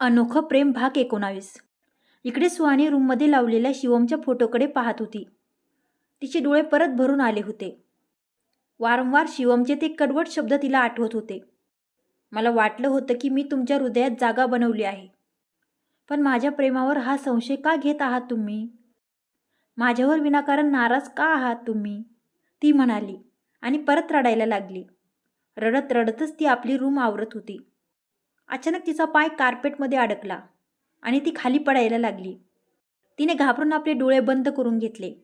अनोखं प्रेम भाग एकोणावीस. इकडे सुहानी रूममध्ये लावलेल्या शिवमच्या फोटोकडे पाहत होती. तिचे डोळे परत भरून आले होते. वारंवार शिवमचे ते कडवट शब्द तिला आठवत होते. मला वाटलं होतं की मी तुमच्या हृदयात जागा बनवली आहे. पण माझ्या प्रेमावर हा संशय का घेत आहात तुम्ही? माझ्यावर विनाकारण नाराज का आहात तुम्ही? ती म्हणाली आणि परत रडायला लागली. रडत रडतच ती आपली रूम आवरत होती. अचानक तिचा पाय कार्पेटमध्ये अडकला आणि ती खाली पडायला लागली. तिने घाबरून आपले डोळे बंद करून घेतले.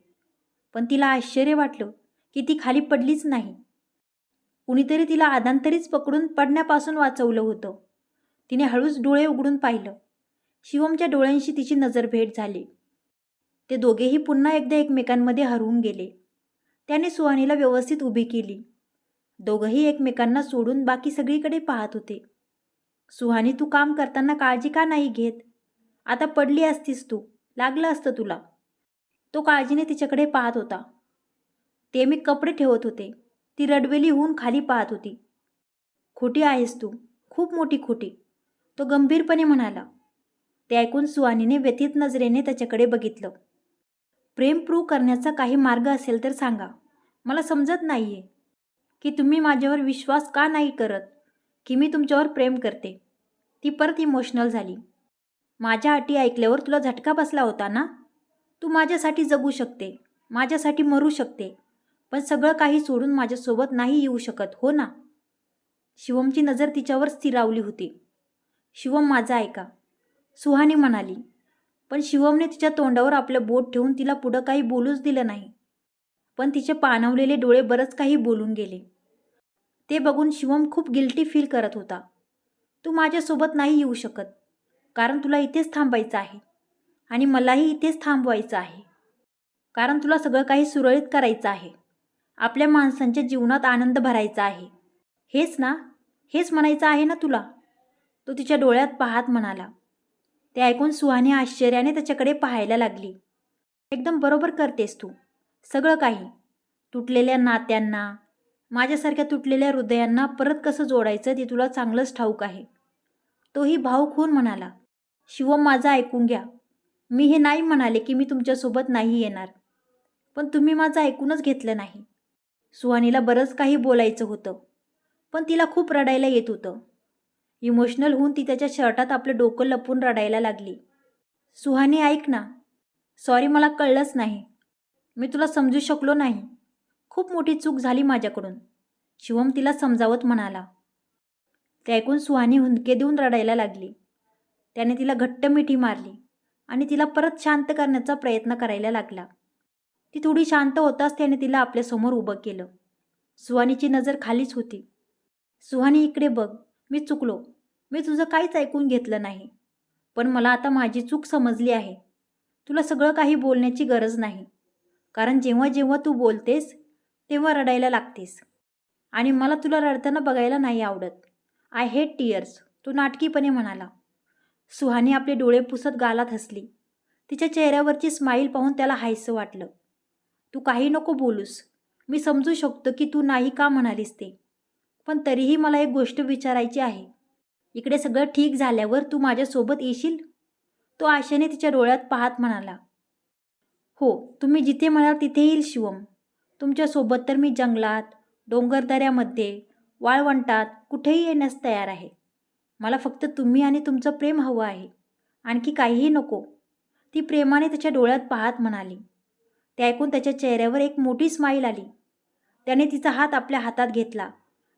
पण तिला आश्चर्य वाटलं की ती खाली पडलीच नाही. कुणीतरी तिला आदांतरीच पकडून पडण्यापासून वाचवलं होतं. तिने हळूच डोळे उघडून पाहिलं. शिवमच्या डोळ्यांशी तिची नजर भेट झाली. ते दोघेही पुन्हा एकदा एकमेकांमध्ये हरवून गेले. त्याने सुहानीला व्यवस्थित उभी केली. दोघंही एकमेकांना सोडून बाकी सगळीकडे पाहत होते. सुहानी तू काम करताना काळजी का नाही घेत? आता पडली असतीस तू. लागलं असतं तुला. तो काळजीने तिच्याकडे पाहत होता. ते मी कपडे ठेवत होते. ती रडवेली होऊन खाली पाहत होती. खोटी आहेस तू. खूप मोठी खोटी. तो गंभीरपणे म्हणाला. ते ऐकून सुहानीने व्यथित नजरेने त्याच्याकडे बघितलं. प्रेम प्रूव्ह करण्याचा काही मार्ग असेल तर सांगा. मला समजत नाही आहे की तुम्ही माझ्यावर विश्वास का नाही करत? की मी तुमच्यावर प्रेम करते? ती परत इमोशनल झाली. माझ्या अटी ऐकल्यावर तुला झटका बसला होता ना? तू माझ्यासाठी जगू शकते माझ्यासाठी मरू शकते पण सगळं काही सोडून माझ्यासोबत नाही येऊ शकत हो ना? शिवमची नजर तिच्यावर स्थिरावली होती. शिवम माझा ऐका सुहानी म्हणाली. पण शिवमने तिच्या तोंडावर आपलं बोट ठेवून तिला पुढं काही बोलूच दिलं नाही. पण तिचे पाणवलेले डोळे बरंच काही बोलून गेले. ते बघून शिवम खूप गिल्टी फील करत होता. तू माझ्यासोबत नाही येऊ शकत. कारण तुला इथेच थांबायचं आहे. आणि मलाही इथेच थांबवायचं आहे. कारण तुला सगळं काही सुरळीत करायचं आहे. आपल्या माणसांच्या जीवनात आनंद भरायचा आहे. हेच ना? हेच म्हणायचं आहे ना तुला? तो तिच्या डोळ्यात पाहत म्हणाला. ते ऐकून सुहाने आश्चर्याने त्याच्याकडे पाहायला लागली. एकदम बरोबर करतेस तू. सगळं काही. तुटलेल्या नात्यांना माझ्यासारख्या तुटलेल्या हृदयांना परत कसं जोडायचं ते तुला चांगलंच ठाऊक आहे. तोही भाऊक होऊन म्हणाला. शिवम माझं ऐकून घ्या. मी हे नाही म्हणाले की मी तुमच्यासोबत नाही येणार. पण तुम्ही माझं ऐकूनच घेतलं नाही. सुहानीला बरंच काही बोलायचं होतं. पण तिला खूप रडायला येत होतं. इमोशनल होऊन ती त्याच्या शर्टात आपलं डोकं लपून रडायला लागली. सुहानी ऐक ना. सॉरी मला कळलंच नाही. मी तुला समजू शकलो नाही. खूप मोठी चूक झाली माझ्याकडून. शिवम तिला समजावत म्हणाला. ते ऐकून सुहानी हुंदके देऊन रडायला लागली. त्याने तिला घट्ट मिठी मारली आणि तिला परत शांत करण्याचा प्रयत्न करायला लागला. ती थोडी शांत होताच त्याने तिला आपल्यासमोर उभं केलं. सुहानीची नजर खालीच होती. सुहानी इकडे बघ मी चुकलो. मी तुझं काहीच ऐकून घेतलं नाही. पण मला आता माझी चूक समजली आहे. तुला सगळं काही बोलण्याची गरज नाही. कारण जेव्हा जेव्हा तू बोलतेस तेव्हा रडायला लागतेस. आणि मला तुला रडताना बघायला नाही आवडत. आय हेट टीयर्स तो नाटकीपणे म्हणाला. सुहानी आपले डोळे पुसत गालात हसली. तिच्या चेहऱ्यावरची स्माईल पाहून त्याला हायसं वाटलं. तू काही नको बोलूस. मी समजू शकतो की तू नाही का म्हणालीस ते. पण तरीही मला एक गोष्ट विचारायची आहे. इकडे सगळं ठीक झाल्यावर तू माझ्यासोबत येशील? तो आशेने तिच्या डोळ्यात पाहत म्हणाला. हो तुम्ही जिथे म्हणाल तिथे येईल शिवम. तुमच्यासोबत तर मी जंगलात डोंगरदऱ्यामध्ये वाळवंटात कुठेही येण्यास तयार आहे. मला फक्त तुम्ही आणि तुमचं प्रेम हवं आहे. आणखी काहीही नको. ती प्रेमाने त्याच्या डोळ्यात पाहत म्हणाली. ते ऐकून त्याच्या चेहऱ्यावर एक मोठी स्माईल आली. त्याने तिचा हात आपल्या हातात घेतला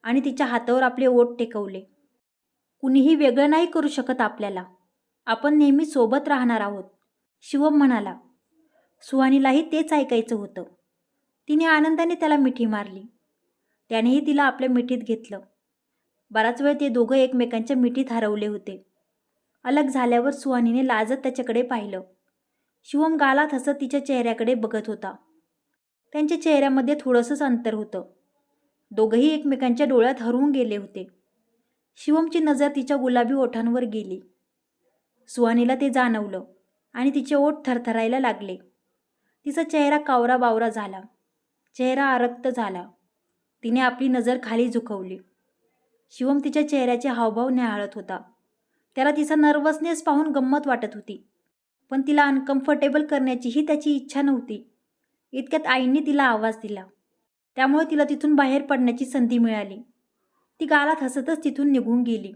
आणि तिच्या हातावर आपले ओठ टेकवले. कुणीही वेगळं नाही करू शकत आपल्याला. आपण नेहमी सोबत राहणार आहोत. शिवम म्हणाला. सुहानीलाही तेच ऐकायचं होतं. तिने आनंदाने त्याला मिठी मारली. त्यानेही तिला आपल्या मिठीत घेतलं. बराच वेळ ते दोघं एकमेकांच्या मिठीत हरवले होते. अलग झाल्यावर सुहानीने लाजत त्याच्याकडे पाहिलं. शिवम गालात हसत तिच्या चेहऱ्याकडे बघत होता. त्यांच्या चेहऱ्यामध्ये थोडंसंच अंतर होतं. दोघंही एकमेकांच्या डोळ्यात हरवून गेले होते. शिवमची नजर तिच्या गुलाबी ओठांवर गेली. सुहानीला ते जाणवलं आणि तिचे ओठ थरथरायला लागले. तिचा चेहरा कावरा बावरा झाला. चेहरा आरक्त झाला. तिने आपली नजर खाली झुकवली. शिवम तिच्या चेहऱ्याचे हावभाव न्याहाळत होता. त्याला तिचा नर्वसनेस पाहून गंमत वाटत होती. पण तिला अनकम्फर्टेबल करण्याचीही त्याची इच्छा नव्हती. इतक्यात आईंनी तिला आवाज दिला. त्यामुळे तिला तिथून बाहेर पडण्याची संधी मिळाली. ती गालात हसतच तिथून निघून गेली.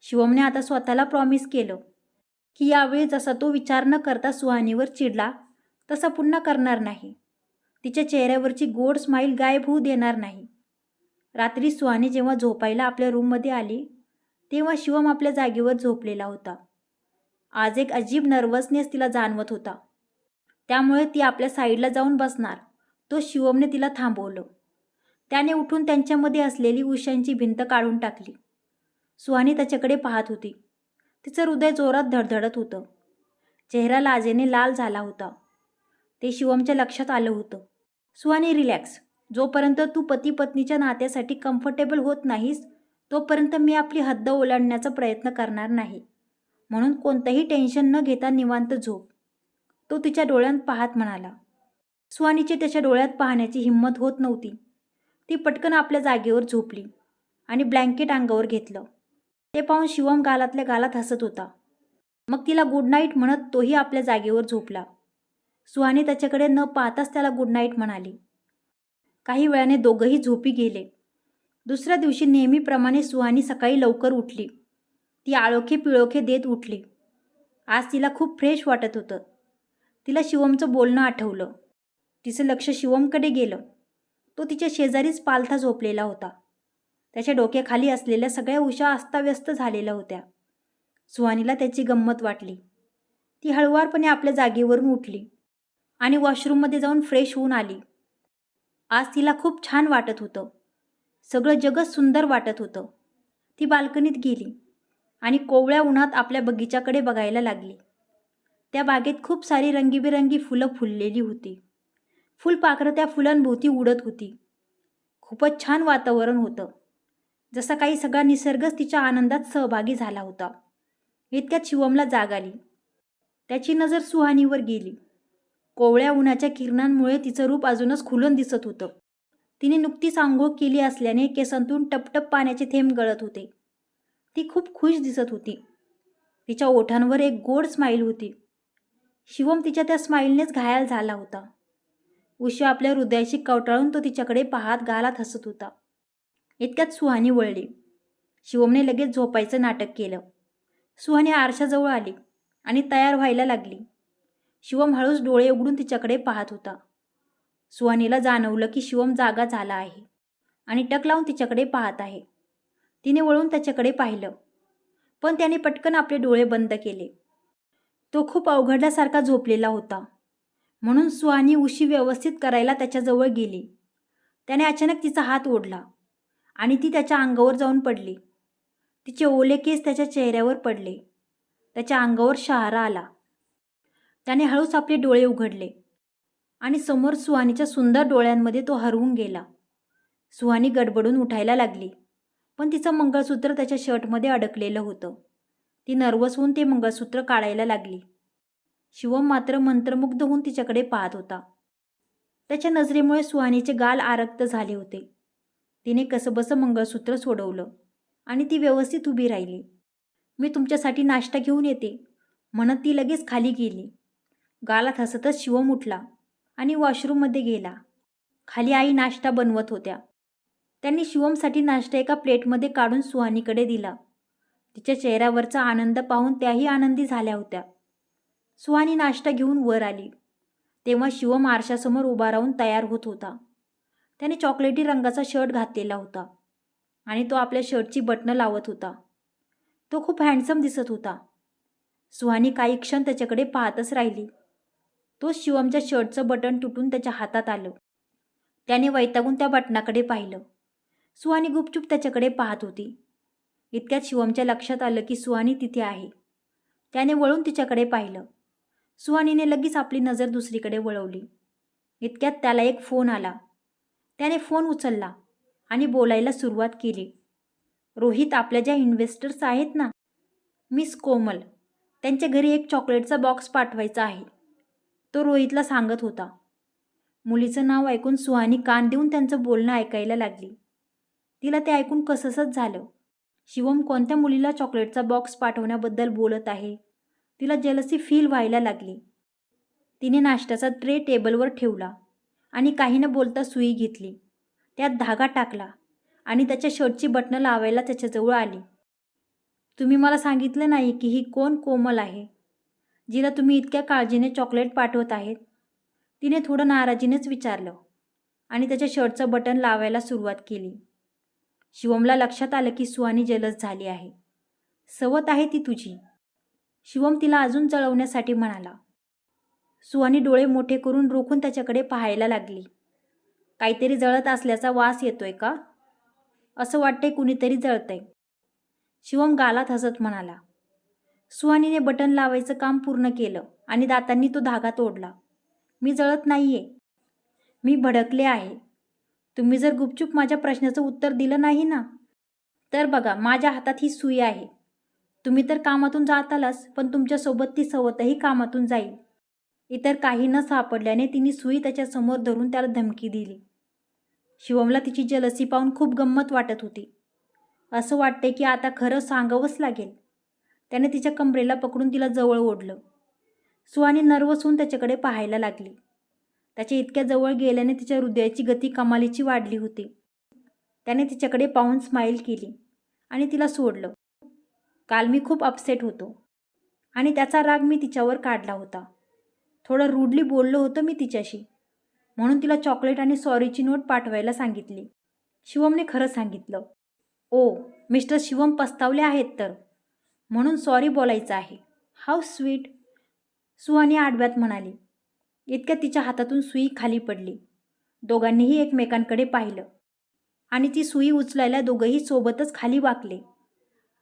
शिवमने आता स्वतःला प्रॉमिस केलं की यावेळी जसा तो विचार न करता सुहानीवर चिडला तसा पुन्हा करणार नाही. तिच्या चेहऱ्यावरची गोड स्माईल गायब होऊ देणार नाही. रात्री सुहानी जेव्हा झोपायला आपल्या रूममध्ये आली तेव्हा शिवम आपल्या जागेवर झोपलेला होता. आज एक अजीब नर्वसनेस तिला जाणवत होता. त्यामुळे ती आपल्या साईडला जाऊन बसणार. तो शिवमने तिला थांबवलं. त्याने उठून त्यांच्यामध्ये असलेली उशांची भिंत काढून टाकली. सुहानी त्याच्याकडे पाहत होती. तिचं हृदय जोरात धडधडत होतं. चेहरा लाजेने लाल झाला होता. ते शिवमच्या लक्षात आलं होतं. सुहानी रिलॅक्स जोपर्यंत तू पती पत्नीच्या नात्यासाठी कम्फर्टेबल होत नाहीस तोपर्यंत मी आपली हद्द ओलांडण्याचा प्रयत्न करणार नाही. म्हणून कोणतंही टेन्शन न घेता निवांत झोप. तो तिच्या डोळ्यांत पाहत म्हणाला. सुहानीची त्याच्या डोळ्यात पाहण्याची हिंमत होत नव्हती. ती पटकन आपल्या जागेवर झोपली आणि ब्लँकेट अंगावर घेतलं. ते पाहून शिवम गालातल्या गालात हसत होता. मग तिला गुड नाईट म्हणत तोही आपल्या जागेवर झोपला. सुहानी त्याच्याकडे न पाहताच त्याला गुड नाईट म्हणाली. काही वेळाने दोघंही झोपी गेले. दुसऱ्या दिवशी नेहमीप्रमाणे सुहानी सकाळी लवकर उठली. ती आळोखे पिळोखे देत उठली. आज तिला खूप फ्रेश वाटत होतं. तिला शिवमचं बोलणं आठवलं. तिचं लक्ष शिवमकडे गेलं. तो तिच्या शेजारीच पालथा झोपलेला होता. त्याच्या डोक्याखाली असलेल्या सगळ्या उशा अस्ताव्यस्त झालेल्या होत्या. सुहानीला त्याची गंमत वाटली. ती हळुवारपणे आपल्या जागेवरून उठली. आणि वॉशरूममध्ये जाऊन फ्रेश होऊन आली. आज तिला खूप छान वाटत होतं. सगळं जगच सुंदर वाटत होतं. ती बाल्कनीत गेली आणि कोवळ्या उन्हात आपल्या बगीच्याकडे बघायला लागली. त्या बागेत खूप सारी रंगीबेरंगी फुलं फुललेली होती. फुलपाखरं त्या फुलांभोवती उडत होती. खूपच छान वातावरण होतं. जसा काही सगळा निसर्गच तिच्या आनंदात सहभागी झाला होता. इतक्यात शिवमला जाग आली. त्याची नजर सुहानीवर गेली. कोवळ्या उन्हाच्या किरणांमुळे तिचं रूप अजूनच खुलून दिसत होतं. तिने नुकतीच आंघोळ केली असल्याने केसांतून टपटप पाण्याचे थेंब गळत होते. ती खूप खुश दिसत होती. तिच्या ओठांवर एक गोड स्माईल होती. शिवम तिच्या त्या स्माईलनेच घायल झाला होता. उषा आपल्या हृदयाशी कवटाळून तो तिच्याकडे पाहत गालात हसत होता. इतक्यात सुहानी वळली. शिवमने लगेच झोपायचं नाटक केलं. सुहानी आरशाजवळ आली आणि तयार व्हायला लागली. शिवम हळूच डोळे उघडून तिच्याकडे पाहत होता. सुहानीला जाणवलं की शिवम जागा झाला आहे आणि टक लावून तिच्याकडे पाहत आहे. तिने वळून त्याच्याकडे पाहिलं. पण त्याने पटकन आपले डोळे बंद केले. तो खूप अवघडल्यासारखा झोपलेला होता. म्हणून सुहानी उशी व्यवस्थित करायला त्याच्याजवळ गेली. त्याने अचानक तिचा हात ओढला आणि ती त्याच्या अंगावर जाऊन पडली. तिचे ओले केस त्याच्या चेहऱ्यावर पडले. त्याच्या अंगावर शहारा आला. त्याने हळूच आपले डोळे उघडले आणि समोर सुहानीच्या सुंदर डोळ्यांमध्ये तो हरवून गेला. सुहानी गडबडून उठायला लागली पण तिचं मंगळसूत्र त्याच्या शर्टमध्ये अडकलेलं होतं. ती नर्वस होऊन ते मंगळसूत्र काढायला लागली. शिवम मात्र मंत्रमुग्ध होऊन तिच्याकडे पाहत होता. त्याच्या नजरेमुळे सुहानीचे गाल आरक्त झाले होते. तिने कसंबसं मंगळसूत्र सोडवलं आणि ती व्यवस्थित उभी राहिली. मी तुमच्यासाठी नाश्ता घेऊन येते म्हणत ती लगेच खाली गेली. गालात हसतच शिवम उठला आणि वॉशरूममध्ये गेला. खाली आई नाश्ता बनवत होत्या. त्यांनी शिवमसाठी नाश्ता एका प्लेटमध्ये काढून सुहानीकडे दिला. तिच्या चेहऱ्यावरचा आनंद पाहून त्याही आनंदी झाल्या होत्या. सुहानी नाश्ता घेऊन वर आली. तेव्हा शिवम आरशासमोर उभा राहून तयार होत होता. त्याने चॉकलेटी रंगाचा शर्ट घातलेला होता आणि तो आपल्या शर्टची बटणं लावत होता. तो खूप हँडसम दिसत होता. सुहानी काही क्षण त्याच्याकडे पाहतच राहिली. तो शिवमच्या शर्टचं बटन तुटून त्याच्या हातात आलं. त्याने वैतागून त्या बटनाकडे पाहिलं. सुहानी गुपचूप त्याच्याकडे पाहत होती. इतक्यात शिवमच्या लक्षात आलं की सुहानी तिथे आहे. त्याने वळून तिच्याकडे पाहिलं. सुहानीने लगेच आपली नजर दुसरीकडे वळवली. इतक्यात त्याला एक फोन आला. त्याने फोन उचलला आणि बोलायला सुरुवात केली. रोहित आपल्या ज्या इन्व्हेस्टर्स आहेत ना मिस कोमल त्यांच्या घरी एक चॉकलेटचा बॉक्स पाठवायचा आहे. तो रोहितला सांगत होता. मुलीचं नाव ऐकून सुहानी कान देऊन त्यांचं बोलणं ऐकायला लागली. तिला ते ऐकून कसंसच झालं. शिवम कोणत्या मुलीला चॉकलेटचा बॉक्स पाठवण्याबद्दल बोलत आहे? तिला जलसी फील व्हायला लागली. तिने नाश्त्याचा ट्रे टेबलवर ठेवला आणि काही न बोलता सुई घेतली. त्यात धागा टाकला आणि त्याच्या शर्टची बटणं लावायला त्याच्याजवळ आली. तुम्ही मला सांगितलं नाही की ही कोण कोमल आहे? जिला तुम्ही इतक्या काळजीने चॉकलेट पाठवत आहेत. तिने थोडं नाराजीनेच विचारलं आणि त्याच्या शर्टचं बटन लावायला सुरुवात केली. शिवमला लक्षात आलं की सुहानी जलस झाली आहे. सवत आहे ती तुझी. शिवम तिला अजून चळवण्यासाठी म्हणाला. सुहानी डोळे मोठे करून रोखून त्याच्याकडे पाहायला लागली. काहीतरी जळत असल्याचा वास येतोय का? असं वाटतंय कुणीतरी जळतंय. शिवम गालात हसत म्हणाला. सुहानीने बटन लावायचं काम पूर्ण केलं आणि दातांनी तो धागा तोडला. मी जळत नाहीये. मी भडकले आहे. तुम्ही जर गुपचूप माझ्या प्रश्नाचं उत्तर दिलं नाही ना? तर बघा माझ्या हातात ही सुई आहे. तुम्ही तर कामातून जात आलास पण तुमच्यासोबत ती सवतही कामातून जाईल. इतर काही न सापडल्याने तिने सुई त्याच्यासमोर धरून त्याला धमकी दिली. शिवमला तिची जलसी पाहून खूप गंमत वाटत होती. असं वाटते की आता खरं सांगावंच लागेल. त्याने तिच्या कमरेला पकडून तिला जवळ ओढलं. सुहानी नर्वस होऊन त्याच्याकडे पाहायला लागली. त्याच्या इतक्या जवळ गेल्याने तिच्या हृदयाची गती कमालीची वाढली होती. त्याने तिच्याकडे पाहून स्माईल केली आणि तिला सोडलं. काल मी खूप अपसेट होतो आणि त्याचा राग मी तिच्यावर काढला होता. थोडं रूडली बोललो होतं मी तिच्याशी. म्हणून तिला चॉकलेट आणि सॉरीची नोट पाठवायला सांगितली. शिवमने खरं सांगितलं. ओ मिस्टर शिवम पस्तावले आहेत तर. म्हणून सॉरी बोलायचं आहे. हाऊ स्वीट सुहानी आडव्यात म्हणाली. इतक्या तिच्या हातातून सुई खाली पडली. दोघांनीही एकमेकांकडे पाहिलं. आणि ती सुई उचलायला दोघंही सोबतच खाली वाकले.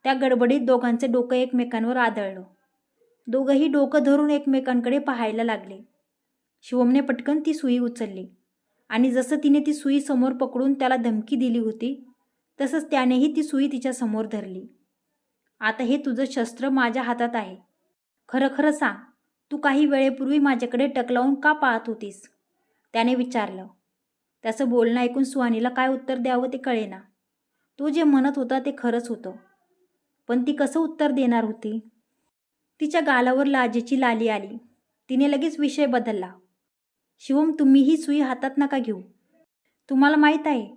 त्या गडबडीत दोघांचे डोकं एकमेकांवर आदळलं. दोघंही डोकं धरून एकमेकांकडे पाहायला लागले. शिवमने पटकन ती सुई उचलली. आणि जसं तिने ती सुई समोर पकडून त्याला धमकी दिली होती तसंच त्यानेही ती सुई तिच्या समोर धरली. आता हे तुझं शस्त्र माझ्या हातात आहे. खरं खरं सांग तू काही वेळेपूर्वी माझ्याकडे टकलावून का पाहत होतीस? त्याने विचारलं. त्याचं बोलणं ऐकून सुहानीला काय उत्तर द्यावं ते कळेना. तो जे म्हणत होता ते खरंच होतं. पण ती कसं उत्तर देणार होती? तिच्या गालावर लाजेची लाली आली. तिने लगेच विषय बदलला. शिवम तुम्ही ही सुई हातात नका घेऊ. तुम्हाला माहीत आहे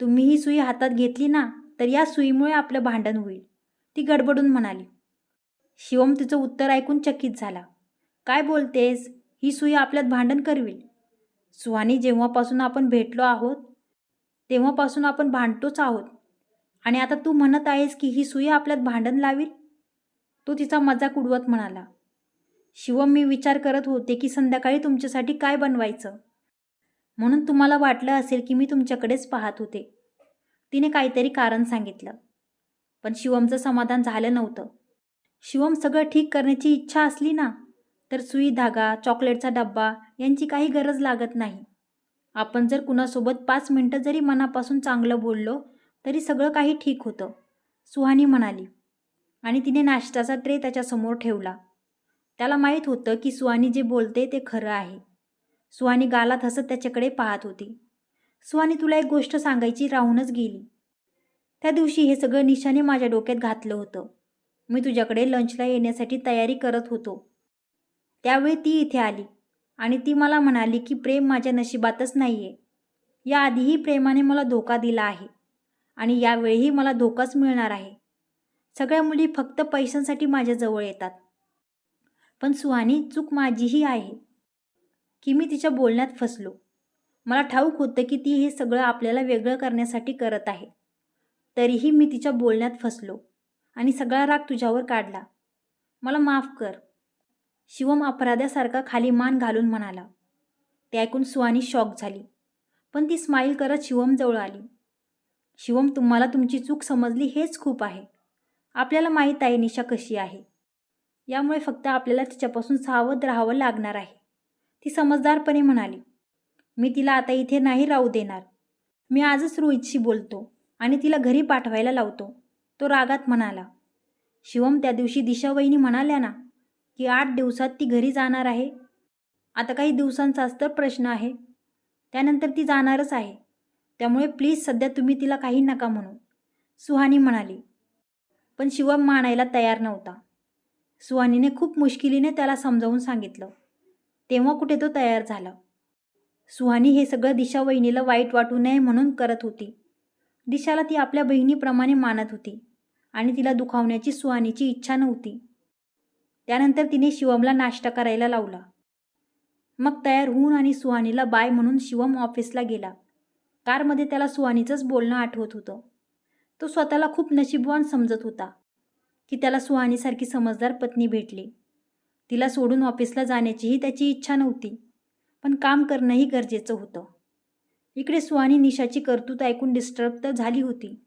तुम्ही ही सुई हातात घेतली ना तर या सुईमुळे आपलं भांडण होईल. ती गडबडून म्हणाली. शिवम तिचं उत्तर ऐकून चकित झाला. काय बोलतेस? ही सुई आपल्यात भांडण करवील. सुहानी जेव्हापासून आपण भेटलो आहोत तेव्हापासून आपण भांडतोच आहोत. आणि आता तू म्हणत आहेस की ही सुई आपल्यात भांडण लावील? तो तिचा मजाक उडवत म्हणाला. शिवम मी विचार करत होते की संध्याकाळी तुमच्यासाठी काय बनवायचं? म्हणून तुम्हाला वाटलं असेल की मी तुमच्याकडेच पाहत होते. तिने काहीतरी कारण सांगितलं. पण शिवमचं समाधान झालं नव्हतं. शिवम सगळं ठीक करण्याची इच्छा असली ना तर सुई धागा चॉकलेटचा डब्बा यांची काही गरज लागत नाही. आपण जर कुणासोबत पाच मिनटं जरी मनापासून चांगलं बोललो तरी सगळं काही ठीक होतं सुहानी म्हणाली. आणि तिने नाश्त्याचा ट्रे त्याच्यासमोर ठेवला. त्याला माहीत होतं की सुहानी जे बोलते ते खरं आहे. सुहानी गालात हसत त्याच्याकडे पाहत होती. सुहानी तुला एक गोष्ट सांगायची राहूनच गेली. त्या दिवशी हे सगळं निशाने माझ्या डोक्यात घातलं होतं. मी तुझ्याकडे लंचला येण्यासाठी तयारी करत होतो. त्यावेळी ती इथे आली आणि ती मला म्हणाली की प्रेम माझ्या नशिबातच नाही आहे याआधीही प्रेमाने मला धोका दिला आहे आणि यावेळीही मला धोकाच मिळणार आहे. सगळ्या मुली फक्त पैशांसाठी माझ्याजवळ येतात. पण सुहानी चूक माझीही आहे की मी तिच्या बोलण्यात फसलो. मला ठाऊक होतं की ती हे सगळं आपल्याला वेगळं करण्यासाठी करत आहे. तरीही मी तिच्या बोलण्यात फसलो आणि सगळा राग तुझ्यावर काढला. मला माफ कर. शिवम अपराध्यासारखा खाली मान घालून म्हणाला. ते ऐकून सुहानी शॉक झाली. पण ती स्माईल करत शिवमजवळ आली. शिवम तुम्हाला तुमची चूक समजली हेच खूप आहे. आपल्याला माहीत आहे निशा कशी आहे. यामुळे फक्त आपल्याला तिच्यापासून सावध राहावं लागणार आहे. ती समजदारपणे म्हणाली. मी तिला आता इथे नाही राहू देणार. मी आजच रोहितशी बोलतो. आणि तिला घरी पाठवायला लावतो. तो रागात म्हणाला शिवम त्या दिवशी दिशावहिनी म्हणाल्या ना की आठ दिवसात ती घरी जाणार आहे. आता काही दिवसांचाच तर प्रश्न आहे. त्यानंतर ती जाणारच आहे. त्यामुळे प्लीज सध्या तुम्ही तिला काही नका म्हणू. सुहानी म्हणाली पण शिवम मानायला तयार नव्हता. सुहानीने खूप मुश्किलीने त्याला समजावून सांगितलं. तेव्हा कुठे तो तयार झाला. सुहानी हे सगळं दिशा वहिनीला वाईट वाटू नये म्हणून करत होती. दिशाला ती आपल्या बहिणीप्रमाणे मानत होती आणि तिला दुखावण्याची सुहानीची इच्छा नव्हती. त्यानंतर तिने शिवमला नाश्ता करायला लावला. मग तयार होऊन आणि सुहानीला बाय म्हणून शिवम ऑफिसला गेला. कारमध्ये त्याला सुहानीचंच बोलणं आठवत होतं. तो स्वतःला खूप नशीबवान समजत होता की त्याला सुहानीसारखी समजदार पत्नी भेटली. तिला सोडून ऑफिसला जाण्याचीही त्याची इच्छा नव्हती पण काम करणंही गरजेचं होतं. इकडे सुहानी निशाची कर्तूत ऐकून डिस्टर्ब तर झाली होती.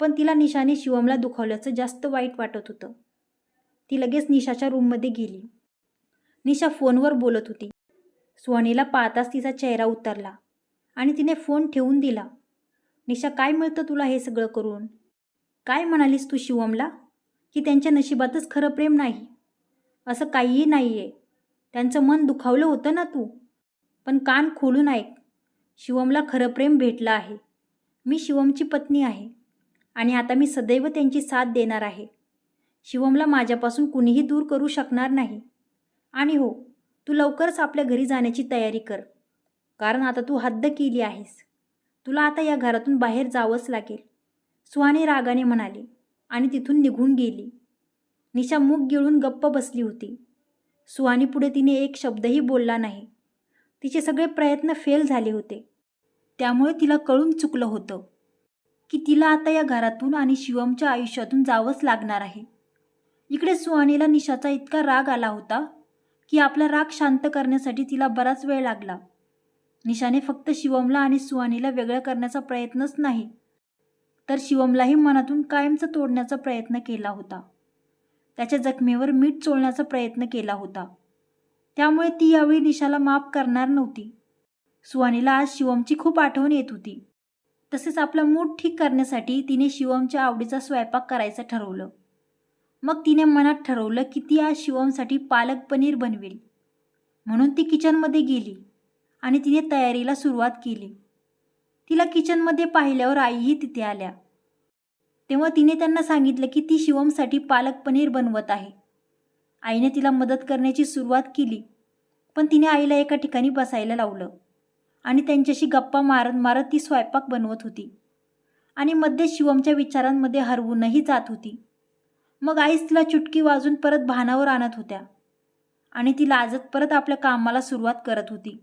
पण तिला निशाने शिवमला दुखावल्याचं जास्त वाईट वाटत होतं. ती लगेच निशाच्या रूममध्ये गेली. निशा फोनवर बोलत होती. सुहानीला पाहताच तिचा चेहरा उतरला आणि तिने फोन ठेवून दिला. निशा काय मिळतं तुला हे सगळं करून? काय म्हणालीस तू शिवमला? की त्यांच्या नशिबातच खरं प्रेम नाही? असं काहीही नाही आहे त्यांचं मन दुखावलं होतं ना तू? पण कान खोलून ऐक. शिवमला खरं प्रेम भेटलं आहे. मी शिवमची पत्नी आहे आणि आता मी सदैव त्यांची साथ देणार आहे. शिवमला माझ्यापासून कुणीही दूर करू शकणार नाही. आणि हो तू लवकरच आपल्या घरी जाण्याची तयारी कर. कारण आता तू हद्द केली आहेस. तुला आता या घरातून बाहेर जावंच लागेल. सुहाने रागाने म्हणाली आणि तिथून निघून गेली. निशा मूग गिळून गप्प बसली होती. सुहानी पुढे तिने एक शब्दही बोलला नाही. तिचे सगळे प्रयत्न फेल झाले होते. त्यामुळे तिला कळून चुकलं होतं की तिला आता या घरातून आणि शिवमच्या आयुष्यातून जावंच लागणार आहे. इकडे सुहानीला निशाचा इतका राग आला होता की आपला राग शांत करण्यासाठी तिला बराच वेळ लागला. निशाने फक्त शिवमला आणि सुहानीला वेगळं करण्याचा प्रयत्नच नाही तर शिवमलाही मनातून कायमचं तोडण्याचा प्रयत्न केला होता. त्याच्या जखमेवर मीठ चोळण्याचा प्रयत्न केला होता. त्यामुळे ती यावेळी निशाला माफ करणार नव्हती. सुहानीला आज शिवमची खूप आठवण येत होती. तसेच आपला मूड ठीक करण्यासाठी तिने शिवमच्या आवडीचा स्वयंपाक करायचं ठरवलं. मग तिने मनात ठरवलं की ती आज शिवमसाठी पालक पनीर बनवेल. म्हणून ती किचनमध्ये गेली आणि तिने तयारीला सुरुवात केली. तिला किचनमध्ये पाहिल्यावर आईही तिथे आल्या. तेव्हा तिने त्यांना सांगितलं की ती शिवमसाठी पालक पनीर बनवत आहे. आईने तिला मदत करण्याची सुरुवात केली पण तिने आईला एका ठिकाणी बसायला लावलं. आणि त्यांच्याशी गप्पा मारत मारत ती स्वयंपाक बनवत होती. आणि मध्ये शिवमच्या विचारांमध्ये हरवूनही जात होती. मग आईस तिला चुटकी वाजून परत भानावर आणत होत्या. आणि ती लाजत परत आपल्या कामाला सुरुवात करत होती.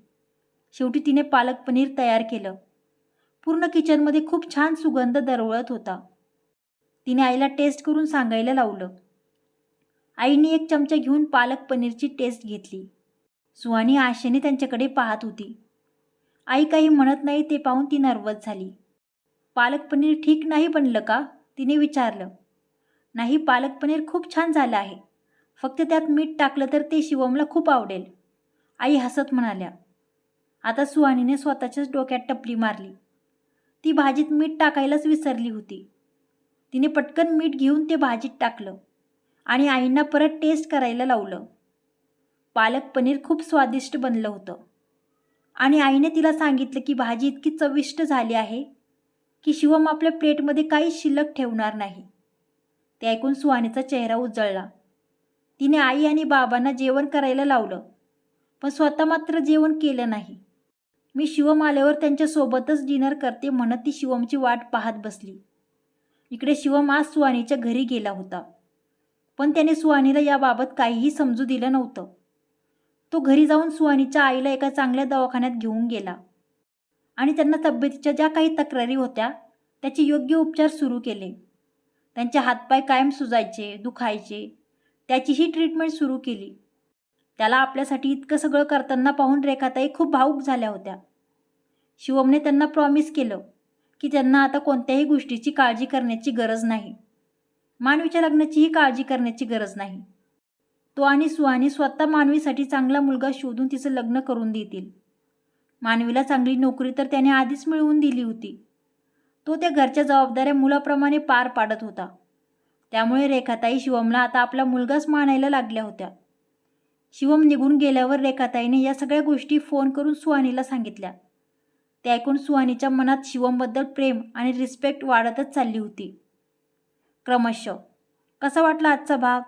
शेवटी तिने पालक पनीर तयार केलं. पूर्ण किचनमध्ये खूप छान सुगंध दरवळत होता. तिने आईला टेस्ट करून सांगायला लावलं. आईने एक चमचा घेऊन पालक पनीरची टेस्ट घेतली. सुहानी आशेने त्यांच्याकडे पाहत होती. आई काही म्हणत नाही ते पाहून ती नर्वस झाली. पालक पनीर ठीक नाही बनलं का? तिने विचारलं. नाही पालक पनीर खूप छान झालं आहे. फक्त त्यात मीठ टाकलं तर ते शिवमला खूप आवडेल. आई हसत म्हणाल्या. आता सुहानीने स्वतःच्याच डोक्यात टपली मारली. ती भाजीत मीठ टाकायलाच विसरली होती. तिने पटकन मीठ घेऊन ते भाजीत टाकलं आणि आईंना परत टेस्ट करायला लावलं. पालक पनीर खूप स्वादिष्ट बनलं होतं. आणि आईने तिला सांगितलं की भाजी इतकी चविष्ट झाली आहे की शिवम आपल्या प्लेटमध्ये काही शिल्लक ठेवणार नाही. ते ऐकून सुहानीचा चेहरा उजळला. तिने आई आणि बाबांना जेवण करायला लावलं पण स्वतः मात्र जेवण केलं नाही. मी शिवम आल्यावर त्यांच्यासोबतच डिनर करते म्हणत ती शिवमची वाट पाहत बसली. इकडे शिवम आज सुहानीच्या घरी गेला होता पण त्याने सुहानीला याबाबत काहीही समजू दिलं नव्हतं. तो घरी जाऊन सुहानीच्या आईला एका चांगल्या दवाखान्यात घेऊन गेला. आणि त्यांना तब्येतीच्या ज्या काही तक्रारी होत्या त्याचे योग्य उपचार सुरू केले. त्यांचे हातपाय कायम सुजायचे दुखायचे त्याचीही ट्रीटमेंट सुरू केली. त्याला आपल्यासाठी इतकं सगळं करताना पाहून रेखाताई खूप भावूक झाल्या होत्या. शिवमने त्यांना प्रॉमिस केलं की त्यांना आता कोणत्याही गोष्टीची काळजी करण्याची गरज नाही. मानवीच्या लग्नाचीही काळजी करण्याची गरज नाही. तो आणि सुहानी स्वतः मानवीसाठी चांगला मुलगा शोधून तिचं लग्न करून देतील. मानवीला चांगली नोकरी तर त्याने आधीच मिळवून दिली होती. तो त्या घरच्या जबाबदाऱ्या मुलाप्रमाणे पार पाडत होता. त्यामुळे रेखाताई शिवमला आता आपला मुलगाच मानायला लागल्या होत्या. शिवम निघून गेल्यावर रेखाताईने या सगळ्या गोष्टी फोन करून सुहानीला सांगितल्या. ते ऐकून सुहानीच्या मनात शिवमबद्दल प्रेम आणि रिस्पेक्ट वाढतच चालली होती. क्रमशः कसा वाटला आजचा भाग?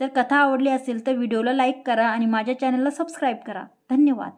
जर कथा आवडली असेल तर व्हिडिओला लाईक करा आणि माझ्या चॅनलला सबस्क्राईब करा. धन्यवाद.